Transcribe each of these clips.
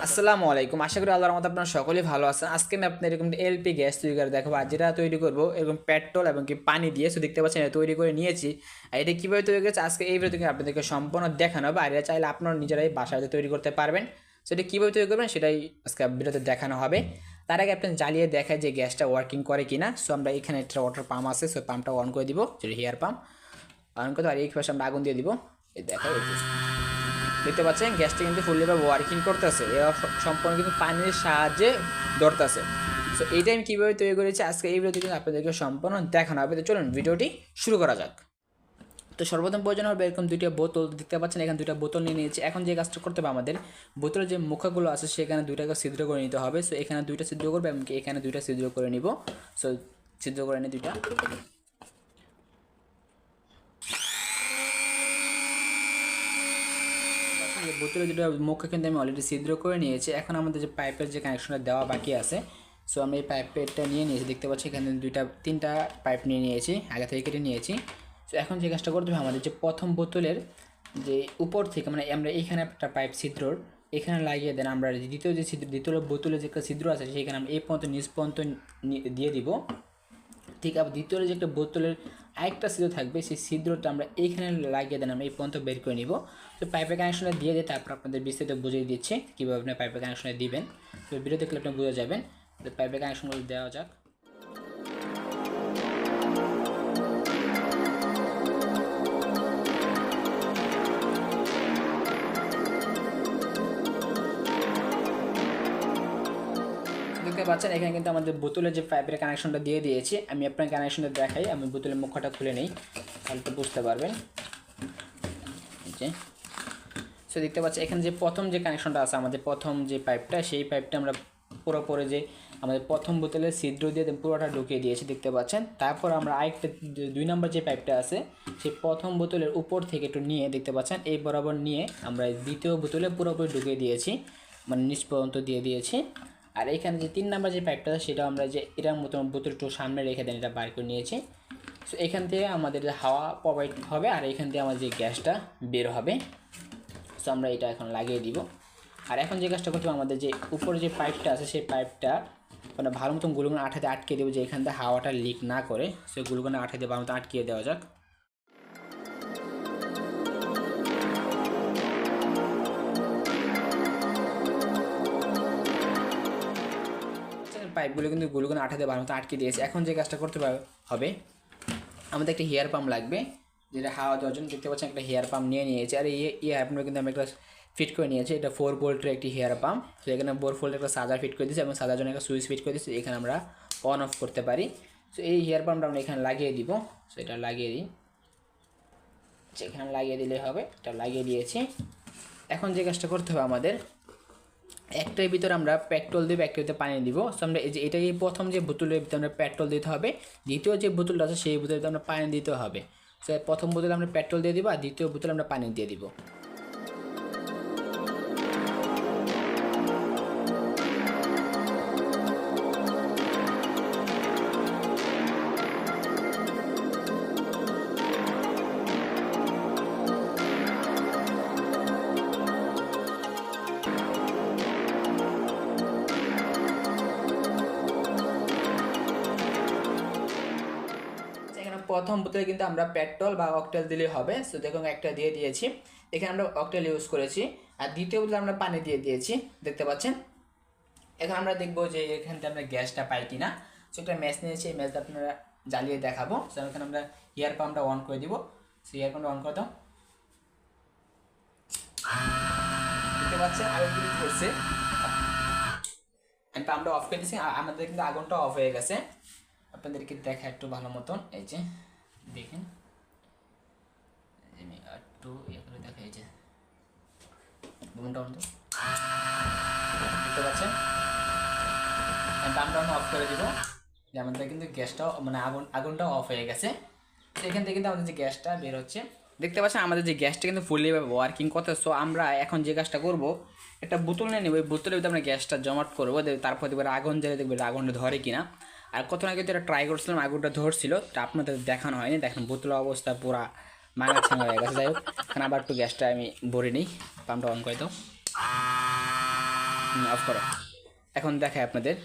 আসসালামু আলাইকুম। আশা করি আল্লাহর মতো আপনারা সকলেই ভালো আছেন। আজকে আমি আপনার এরকম এলপি গ্যাস তৈরি করে দেখাবো। আর যেটা তৈরি করব, এরকম পেট্রোল এবং কি পানি দিয়ে, সো দেখতে পাচ্ছেন এটা তৈরি করে নিয়েছি। আর এটা কীভাবে তৈরি করেছে, আজকে এই ভিডিও থেকে আপনাদেরকে সম্পূর্ণ দেখানো হবে। আর এটা চাইলে আপনারা নিজেরাই বাসায় তৈরি করতে পারবেন। সেটা কীভাবে তৈরি করবেন, সেটাই আজকে ভিডিওতে দেখানো হবে। তার আগে আপনি জ্বালিয়ে দেখায় যে গ্যাসটা ওয়ার্কিং করে কিনা। সো আমরা এখানে একটা ওয়াটার পাম্প আছে, সো পাম্পটা অন করে দিব, যেটা হেয়ার পাম্প অন করে আর এই পাশে আমরা আগুন দিয়ে দিব। এই দেখা দেখতে পাচ্ছেন, গ্যাসটা কিন্তু ফুললি ভাবে ওয়ার্কিং করতেছে। স- সম্পূর্ণ কিন্তু পানির সাহায্যে ধরতেছে। সো এইটা আমি কীভাবে তৈরি করেছি, আজকে এই ভিডিওতে কিন্তু আপনাদেরকে সম্পূর্ণ দেখানো হবে। তো চলুন ভিডিওটি শুরু করা যাক। তো সর্বপ্রথম প্রয়োজন হবে, এরকম দুইটা বোতল, দেখতে পাচ্ছেন, এখানে দুইটা বোতল নিয়ে নিয়েছি। এখন যে কাজটা করতে হবে আমাদের, বোতলের যে মুখাগুলো আছে, সেখানে দুইটাকে ছিদ্র করে নিতে হবে। সো এখানে দুইটা ছিদ্র করবে এবং এখানে দুইটা ছিদ্র করে নিব। সো ছিদ্র করে নিই দুইটা বোতলে দুটো মুখে কিন্তু আমি অলরেডি ছিদ্র করে নিয়েছি। এখন আমাদের যে পাইপের যে কানেকশনটা দেওয়া বাকি আছে সো আমি এই পাইপেরটা নিয়ে নিয়েছি। দেখতে পাচ্ছি এখানে দুইটা, তিনটা পাইপ নিয়ে নিয়েছি, আগে থেকে কেটে নিয়েছি। সো এখন যে কাজটা করতে হবে, আমাদের যে প্রথম বোতলের যে উপর থেকে মানে আমরা এখানে একটা পাইপ ছিদ্রর, এখানে লাগিয়ে দেন আমরা দ্বিতীয় যে ছিদ্র, দ্বিতীয় বোতলে যে একটা ছিদ্র আছে সেখানে আমরা এই পর্যন্ত নিচ পর্যন্ত দিয়ে দিব। ঠিক আবার দ্বিতীয় যে একটা বোতলের আরেকটা ছিদ্র থাকবে, সেই ছিদ্রটা আমরা এইখানে লাগিয়ে দেন, আমরা এই পর্যন্ত বের করে নিব। তো পাইপের কানেকশনটা দিয়ে দিয়ে তারপর আপনাদের বিস্তারিত বুঝিয়ে দিচ্ছে, কীভাবে আপনি পাইপের কানেকশনটা দিবেন। তো ভিডিও দেখলে আপনি বুঝে যাবেন। তো পাইপের কানেকশনগুলো দেওয়া যাক। দেখতে পাচ্ছেন, এখানে কিন্তু আমাদের বোতলে যে পাইপের কানেকশনটা দিয়ে দিয়েছি, আমি আপনার কানেকশনটা দেখাই, আমি বোতলের মুখটা খুলে নেই, তাহলে তো বুঝতে পারবেন। সো দেখতে পাচ্ছি এখানে যে প্রথম যে কানেকশনটা আছে, আমাদের প্রথম যে পাইপটা সেই পাইপটা আমরা পুরোপুরি যে আমাদের প্রথম বোতলে ছিদ্র দিয়ে পুরোটা ঢুকিয়ে দিয়েছি, দেখতে পাচ্ছেন। তারপর আমরা আরেকটা দুই নম্বর যে পাইপটা আছে, সেই প্রথম বোতলের উপর থেকে একটু নিয়ে দেখতে পাচ্ছেন, এই বরাবর নিয়ে আমরা দ্বিতীয় বোতলে পুরোপুরি ঢুকিয়ে দিয়েছি মানে নিচ পর্যন্ত দিয়ে দিয়েছি। আর এখানে যে তিন নাম্বার যে পাইপটা সেটা আমরা যে এটার মতো বোতল একটু সামনে রেখে দেন, এটা বার করে নিয়েছি। সো এখান থেকে আমাদের হাওয়া প্রোভাইড হবে আর এখান থেকে আমাদের যে গ্যাসটা বের হবে। সো আমরা এটা এখন লাগিয়ে দিব। আর এখন যে কাজটা করতে আমাদের যে উপরে যে পাইপটা আছে, সেই পাইপটা মানে ভালো মতন গুলগুলো আঠাতে আটকে দেবো, যে এখান থেকে হাওয়াটা লিক না করে। সেই গুলগুলো আঠাতে ভালো মতো আটকিয়ে দেওয়া যাক। পাইপগুলো কিন্তু গুলগুলো আঠাতে ভালো মতো আটকে দিয়েছে। এখন যে কাজটা করতে হবে। আমাদের একটা হেয়ার পাম্প লাগবে, যেটা হাওয়া দেওয়ার জন্য দেখতে পাচ্ছেন একটা হেয়ার পাম্প নিয়ে নিয়েছে। আর এই হেয়ার পাম্পটা কিন্তু আমি একটা ফিট করে নিয়েছি, এটা ফোর ভোল্টের একটি হেয়ার পাম্প। তো এখানে ফোর ভোল্টের একটা সাজার ফিট করে দিয়েছি এবং সাজার জন্য একটা সুইচ ফিট করে দিয়েছি, এখানে আমরা অন অফ করতে পারি। সো এই হেয়ার পাম্পটা আমরা এখানে লাগিয়ে দিব। সো এটা লাগিয়ে দিই। যেখানে লাগিয়ে দিলে হবে, এটা লাগিয়ে দিয়েছি। এখন যে কাজটা করতে হবে আমাদের একটার ভিতরে আমরা পেট্রোল দিব একটার ভিতরে পানি দিব। সো আমরা এই যে এটাই প্রথম যে বোতলের ভিতরে আমরা পেট্রোল দিতে হবে। দ্বিতীয় যে বোতলটা আছে, সেই বোতলে আমরা পানি দিতে হবে। সো প্রথম বোতলে আমরা পেট্রোল দিয়ে দিব আর দ্বিতীয় বোতলে আমরা পানি দিয়ে দিব। প্রথম বোতলে কিন্তু আমরা পেট্রোল বা অকটেল দিলে হবে। সো দেখুন একটা দিয়ে দিয়েছি। এখানে আমরা অকটেল ইউজ করেছি। আর দ্বিতীয় বোতলে আমরা পানি দিয়ে দিয়েছি। দেখতে পাচ্ছেন? এখন আমরা দেখব যে এখান থেকে আমরা গ্যাসটা পাই কিনা। সো একটা ম্যাচ নিয়েছি। এই ম্যাচটা আপনারা জ্বালিয়ে দেখাবো। সো এখানে আমরা ইয়ার পাম্পটা অন করে দিব। সো ইয়ার পাম্পটা অন করে দাও দেখতে পাচ্ছেন? আগুন কিন্তু করছে আমি পাম্পটা অফ করে দিয়েছি। আমাদের কিন্তু আগুনটা অফ হয়ে গেছে। আপনাদেরকে দেখা একটু ভালো মতন। এই যে, দেখেন। এই আমি একটু ইয়ে করে দেখা এই যে। আমি অফ করে দিব। যে আমাদের কিন্তু গ্যাসটাও মানে আগুন, আগুনটাও অফ হয়ে গেছে। তো এখান থেকে কিন্তু আমাদের যে গ্যাসটা বের হচ্ছে। দেখতে পাচ্ছেন, আমাদের যে গ্যাসটা কিন্তু ফুললি ওয়ার্কিং করতে সো আমরা এখন যে কাজটা করব, একটা বোতল নিয়ে নেব। ওই বোতলের ভিতরে আমরা গ্যাসটা জমাট করব। তারপর দেখবে, আগুন জ্বালিয়ে দেখবে, আগুনটা ধরে কিনা। আর কত আগে তো এটা ট্রাই করছিলাম, আগুনটা ধরছিল, তা আপনাদের দেখানো হয়নি। দেখেন, বোতলের অবস্থা পুরা মাঙা ছাঙা হয়ে গেছে। যাই হোক, এখন আবার একটু গ্যাসটা আমি ভরে নিই, পাম্পটা অন করে দাও। অফ করো। এখন দেখায় আপনাদের।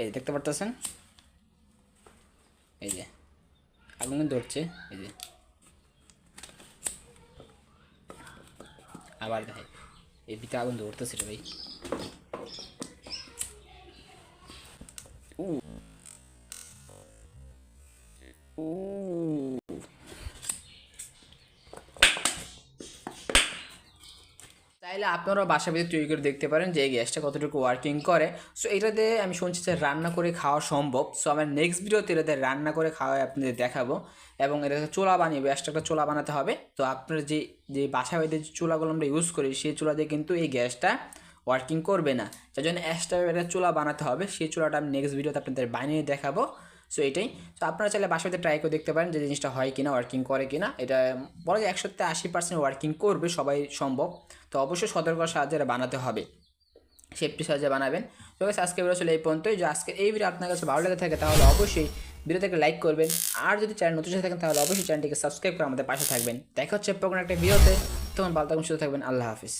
এই যে, দেখতে পারতেছেন? এই যে, আগুন কিন্তু ধরছে, এই যে। আবার দেখাই। এই ভিতরে আগুন ধরতেছে রে ভাই। উ চাইলে আপনারাও বাসা ভিতরে তৈরি করে দেখতে পারেন যে এই গ্যাসটা কতটুকু ওয়ার্কিং করে। সো এটাতে আমি শুনছি যে রান্না করে খাওয়া সম্ভব। সো আমার নেক্সট ভিডিওতে এটাতে রান্না করে খাওয়া আপনাদের দেখাবো এবং এটাতে চোলা বানিয়ে, গ্যাসটা একটা চোলা বানাতে হবে। তো আপনার যে যে বাসা বাড়িতে যে চুলাগুলো আমরা ইউজ করি, সেই চুলা দিয়ে কিন্তু এই গ্যাসটা ওয়ার্কিং করবে না। যার জন্য এক্সট্রা একটা চুলা বানাতে হবে। সেই চুলাটা আমি নেক্সট ভিডিওতে আপনাদের বানিয়ে দেখাবো। সো এটাই। তো আপনারা চাইলে বাসাতে ট্রাই করে দেখতে পারেন যে জিনিসটা হয় কিনা ওয়ার্কিং করে কিনা। এটা বলা যায় একশোতে আশি পার্সেন্ট ওয়ার্কিং করবে, সবাই সম্ভব। তো অবশ্যই সতর্কতার সাহায্যে বানাতে হবে। সেফটি সাহায্যে বানাবেন। তো আজকে ভিডিও ছিল এই পর্যন্তই। যে আজকে এই ভিডিও আপনার কাছে ভালো লেগে থাকে, তাহলে অবশ্যই ভিডিওটাকে লাইক করবেন। আর যদি চ্যানেল নতুন সাথে থাকেন, তাহলে অবশ্যই চ্যানেলটিকে সাবস্ক্রাইব করে আমাদের পাশে থাকবেন। দেখা হচ্ছে কোনো একটা ভিডিওতে তখন ভালো থাকবেন সুস্থ থাকবেন। আল্লাহ হাফিজ।